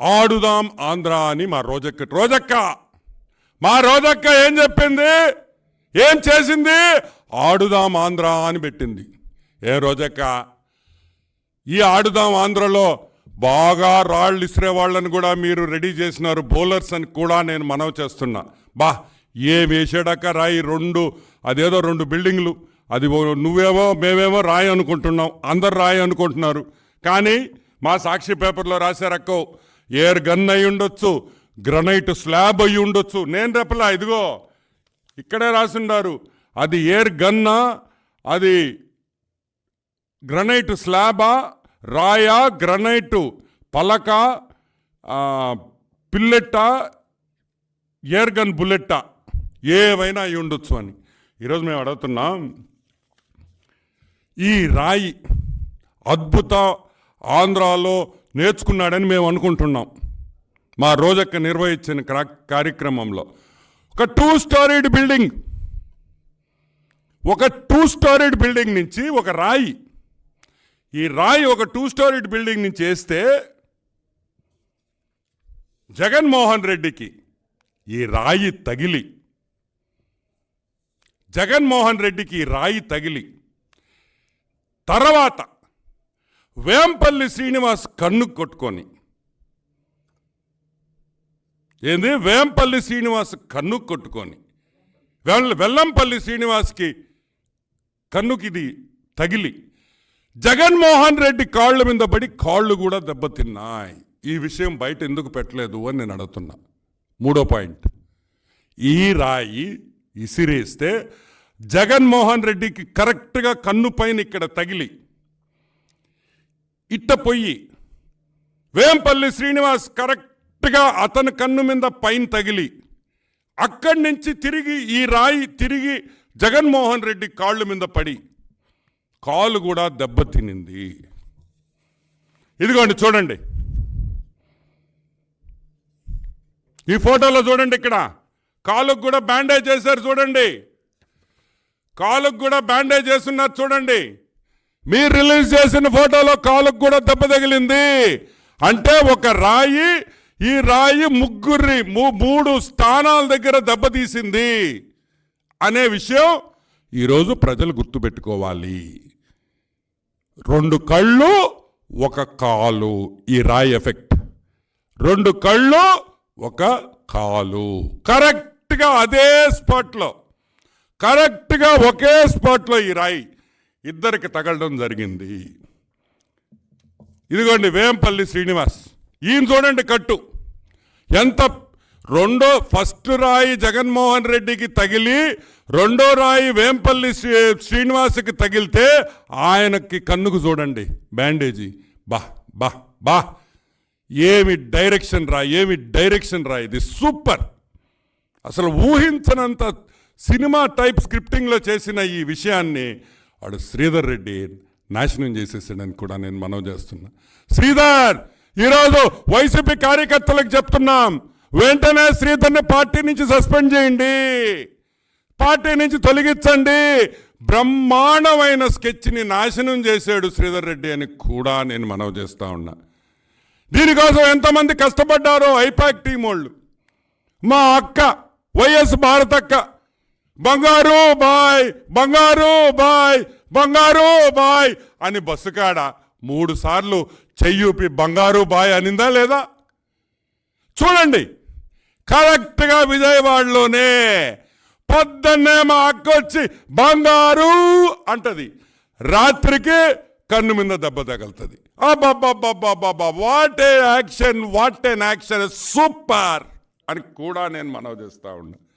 ఆడుదాం ఆంధ్ర అని మా రోజక్క రోజక్క! మా రోజక్క ఏం చెప్పింది? ఏం చేసింది? ఆడుదాం ఆంధ్ర అని పెట్టింది. ఏ రోజక్క? ఈ ఆడుదాం ఆంధ్రలో బాగా రాళ్ళు ఇసిరే వాళ్ళని కూడా మీరు రెడీ చేసినారు బౌలర్స్ అని కూడా నేను మనవి చేస్తున్నా. బా ఏ వేసాడక్క రాయి? రెండు అదేదో రెండు బిల్డింగ్లు. అది ఓ- నువ్వేమో మేమేమో రాయి అనుకుంటున్నాం. అందరు రాయి అనుకుంటున్నారు. కానీ మా సాక్షి పేపర్లో రాశారక్కో ఎయిర్ గన్ అయి ఉండొచ్చు గ్రనైట్ స్లాబ్ అయి ఉండొచ్చు. నేను రెప్పలా ఇదిగో ఇక్కడే రాసుండారు. అది ఎయిర్ గన్నా అది గ్రనైట్ స్లాబా రాయా గ్రనైటు పలక పిల్లెట్టా ఎయిర్ గన్ బుల్లెట్టా ఏవైనా అయి ఉండొచ్చు అని. ఈరోజు మేము అడుగుతున్నాం ఈ రాయి అద్భుత ఆంధ్రాలో నేర్చుకున్నాడని మేము అనుకుంటున్నాం. మా రోజక్క నిర్వహించిన క్రా- కార్యక్రమంలో. ఒక టూ స్టోరీడ్ బిల్డింగ్ ఒక టూ స్టోరీడ్ బిల్డింగ్ నుంచి ఒక రాయి. ఈ రాయి ఒక టూ స్టోరీడ్ బిల్డింగ్ నుంచి వేస్తే జగన్మోహన్ రెడ్డికి ఈ రాయి తగిలి. జగన్మోహన్ రెడ్డికి ఈ రాయి తగిలి. తర్వాత వేంపల్లి శ్రీనివాస్ కన్ను కొట్టుకొని. ఏంది? వేంపల్లి శ్రీనివాస్ కన్ను కొట్టుకొని. వెల్లంపల్లి శ్రీనివాస్కి కన్నుకి ఇది తగిలి. జగన్మోహన్ రెడ్డి కాళ్ళ మీద పడి కాళ్ళు కూడా దెబ్బతిన్నాయి. ఈ విషయం బయట ఎందుకు పెట్టలేదు అని నేను అడుగుతున్నా. మూడో పాయింట్. ఈ రాయి ఇసిరేస్తే జగన్మోహన్ రెడ్డికి కరెక్ట్గా కన్ను పైన ఇక్కడ తగిలి. ఇట్ట పొయ్యి. వేంపల్లి శ్రీనివాస్ కరెక్ట్గా అతని కన్ను మీద పైన తగిలి అక్కడి నుంచి తిరిగి ఈ రాయి తిరిగి జగన్మోహన్ రెడ్డి కాళ్ళు మీద పడి కాలు కూడా దెబ్బతినింది ఇదిగోండి చూడండి. ఈ ఫోటోలో చూడండి ఇక్కడ. కాలుకు కూడా బ్యాండేజ్ చేశారు చూడండి. కాలుకు కూడా బ్యాండేజ్ చేస్తున్నారు చూడండి. మీరు రిలీజ్ చేసిన ఫోటోలో కాలుకు కూడా దెబ్బ తగిలింది. అంటే ఒక రాయి ఈ రాయి ముగ్గురి మూ- మూడు స్థానాల దగ్గర దెబ్బతీసింది అనే విషయం ఈరోజు ప్రజలు గుర్తుపెట్టుకోవాలి. రెండు కళ్ళు ఒక కాలు ఈ రాయి ఎఫెక్ట్. రెండు కళ్ళు ఒక కాలు. కరెక్ట్గా అదే స్పాట్లో కరెక్ట్గా ఒకే స్పాట్లో ఈ రాయి. ఇద్దరికి తగలడం జరిగింది. ఇదిగోండి వేంపల్లి శ్రీనివాస్. ఈయన చూడండి కట్టు. ఎంత రెండో ఫస్ట్ రాయి జగన్మోహన్ రెడ్డికి తగిలి రెండో రాయి వేంపల్లి శ్రీ- శ్రీనివాస్కి తగిలితే ఆయనకి కన్నుకు చూడండి. బ్యాండేజీ. బా బా బా. ఏమి డైరెక్షన్ రా ఏమి డైరెక్షన్ రా ఇది. సూపర్. అసలు ఊహించనంత సినిమా టైప్ స్క్రిప్టింగ్లో చేసిన ఈ విషయాన్ని వాడు శ్రీధర్ రెడ్డి నాశనం చేసేసాడని కూడా నేను మనవి చేస్తున్నా. శ్రీధర్ ఈరోజు వైసీపీ కార్యకర్తలకు చెప్తున్నాం వెంటనే శ్రీధర్ని పార్టీ నుంచి సస్పెండ్ చేయండి. పార్టీ నుంచి తొలగించండి. బ్రహ్మాండమైన స్కెచ్ని నాశనం చేశాడు శ్రీధర్ రెడ్డి అని కూడా నేను మనవి చేస్తూ ఉన్నా. దీనికోసం ఎంతమంది కష్టపడ్డారో ఐపాక్ టీం వాళ్ళు మా అక్క వైఎస్ భారతక్క బంగారు బాయ్ బంగారు బాయ్ బంగారు బాయ్ అని బస్సు కాడ మూడు సార్లు చెయ్యూపి బంగారు బాయ్ అనిందా లేదా? చూడండి. కరెక్ట్గా విజయవాడలోనే పొద్దున్నే మా అక్క వచ్చి బంగారు అంటది. రాత్రికి కన్ను మీద దెబ్బ తగులుతుంది. అబ్బబ్బబ్బబ్బబ్బబ్బా what a action what an action super అని కూడా నేను మనవి చేస్తా ఉన్నా.